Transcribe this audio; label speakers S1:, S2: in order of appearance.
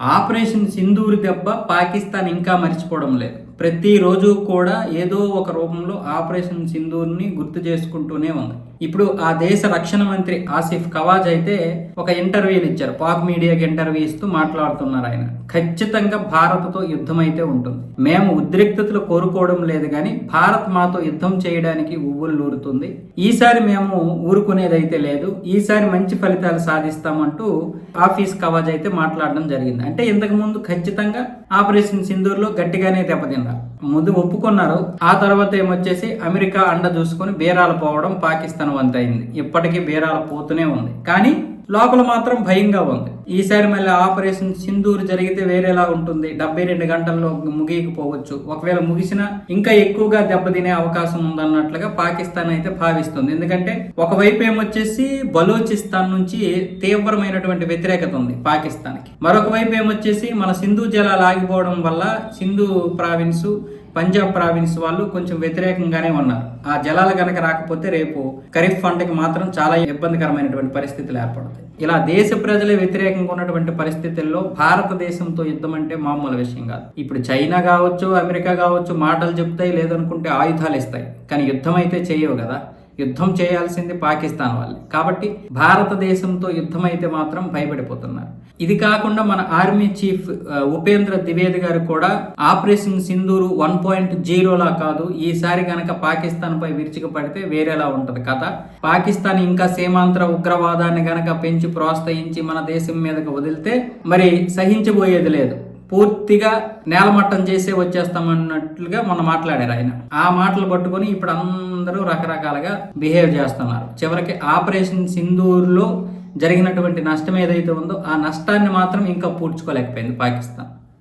S1: Operation Sindoor దెబ్బ పాకిస్తాన్ ఇంకా మర్చిపోవడం లేదు. ప్రతిరోజు కూడా ఏదో ఒక రూపంలో ఆపరేషన్ సింధూర్ని గుర్తు చేసుకుంటూనే ఉంది. ఇప్పుడు ఆ దేశ రక్షణ మంత్రి ఆసిఫ్ కవాజ్ అయితే ఒక ఇంటర్వ్యూలు ఇచ్చారు. పాక్ మీడియాకి ఇంటర్వ్యూ ఇస్తూ మాట్లాడుతున్నారు ఆయన. ఖచ్చితంగా భారత్తో యుద్ధం అయితే ఉంటుంది. మేము ఉద్రిక్తతలు కోరుకోవడం లేదు కానీ భారత్ మాతో యుద్ధం చేయడానికి ఉవ్వులు నూరుతుంది. ఈసారి మేము ఊరుకునేదైతే లేదు. ఈసారి మంచి ఫలితాలు సాధిస్తామంటూ ఆఫీస్ కవాజ్ అయితే మాట్లాడడం జరిగింది. అంటే ఇంతకుముందు ఖచ్చితంగా ఆపరేషన్ సింధూర్లో గట్టిగానే దెబ్బతిన్నారు. ముందు ఒప్పుకున్నారు. ఆ తర్వాత ఏమొచ్చేసి అమెరికా అండ చూసుకొని బీరాలు పోవడం పాకిస్తాన్ వంతైంది ఇప్పటికీ బీరాలు పోతూనే ఉంది. కానీ లోపల మాత్రం భయంగా ఉంది. ఈసారి మళ్ళీ ఆపరేషన్ సింధూర్ జరిగితే వేరేలా ఉంటుంది. డెబ్బై రెండు గంటల్లో ముగియకపోవచ్చు. ఒకవేళ ముగిసినా ఇంకా ఎక్కువగా దెబ్బతినే అవకాశం ఉందన్నట్లుగా పాకిస్తాన్ అయితే భావిస్తుంది. ఎందుకంటే ఒకవైపు ఏమొచ్చేసి బలూచిస్తాన్ నుంచి తీవ్రమైనటువంటి వ్యతిరేకత ఉంది పాకిస్తాన్కి. మరొక వైపు ఏమొచ్చేసి మన సింధు జలాలు ఆగిపోవడం వల్ల సింధు ప్రావిన్స్ పంజాబ్ ప్రావిన్స్ వాళ్ళు కొంచెం వ్యతిరేకంగానే ఉన్నారు. ఆ జలాలు కనుక రాకపోతే రేపు ఖరీఫ్ పంటకి మాత్రం చాలా ఇబ్బందికరమైనటువంటి పరిస్థితులు ఏర్పడతాయి. ఇలా దేశ ప్రజలే వ్యతిరేకంగా ఉన్నటువంటి పరిస్థితుల్లో భారతదేశంతో యుద్ధం అంటే మామూలు విషయం కాదు. ఇప్పుడు చైనా కావచ్చు అమెరికా కావచ్చు మాటలు చెప్తాయి లేదనుకుంటే ఆయుధాలు ఇస్తాయి. కానీ యుద్ధం అయితే చేయవు కదా. యుద్ధం చేయాల్సింది పాకిస్తాన్ వాళ్ళే. కాబట్టి భారతదేశంతో యుద్ధం అయితే మాత్రం భయపడిపోతున్నారు. ఇది కాకుండా మన ఆర్మీ చీఫ్ ఉపేంద్ర ద్వివేది గారు కూడా ఆపరేషన్ సింధూరు వన్ పాయింట్ జీరోలా కాదు ఈసారి గనక పాకిస్తాన్ పై విరుచుకు పడితే వేరేలా ఉంటది కథ. పాకిస్తాన్ ఇంకా సీమాంతర ఉగ్రవాదాన్ని గనక పెంచి ప్రోత్సహించి మన దేశం మీదకు వదిలితే మరి సహించబోయేది లేదు. పూర్తిగా నేలమట్టం చేసే వచ్చేస్తామన్నట్లుగా మొన్న మాట్లాడారు ఆయన. ఆ మాటలు పట్టుకొని ఇప్పుడు అందరూ రకరకాలుగా బిహేవ్ చేస్తున్నారు. చివరికి ఆపరేషన్ సింధూర్లో జరిగినటువంటి నష్టం ఏదైతే ఉందో ఆ నష్టాన్ని మాత్రం ఇంకా పూడ్చుకోలేకపోయింది పాకిస్తాన్.